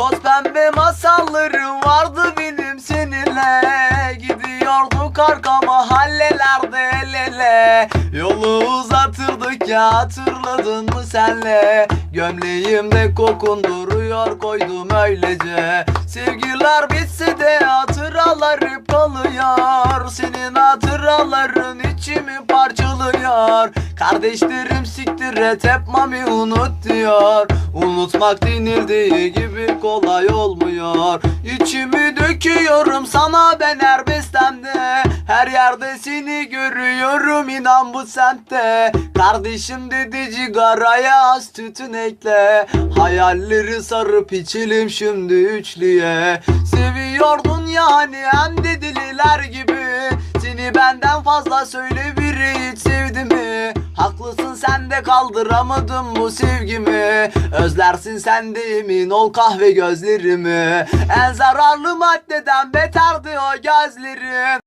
Toz pembe masallarım vardı benim seninle. Gidiyorduk arka mahallelerde el ele. Yolu uzatırdık ya hatırladın mı senle? Gömleğimde kokun duruyor koydum öylece. Sevgiler bitse de hatıralar hep kalıyor. Senin hatıraların içimi parçalıyor Kardeşlerim siktir et hep mami unut diyor. Unutmak denildiği gibi kolay olmuyor. İçimi döküyorum sana ben her bestemde. Her yerde seni görüyorum inan bu semtte. Kardeşim dedi cigaraya az tütün ekle. Hayalleri sarıp içelim şimdi üçlüye. Seviyordun yani hem de deliler gibi. Seni benden fazla söyle De kaldıramadım bu sevgimi. Özlersin sen de emin ol kahve gözlerimi. En zararlı maddeden beterdi o gözlerim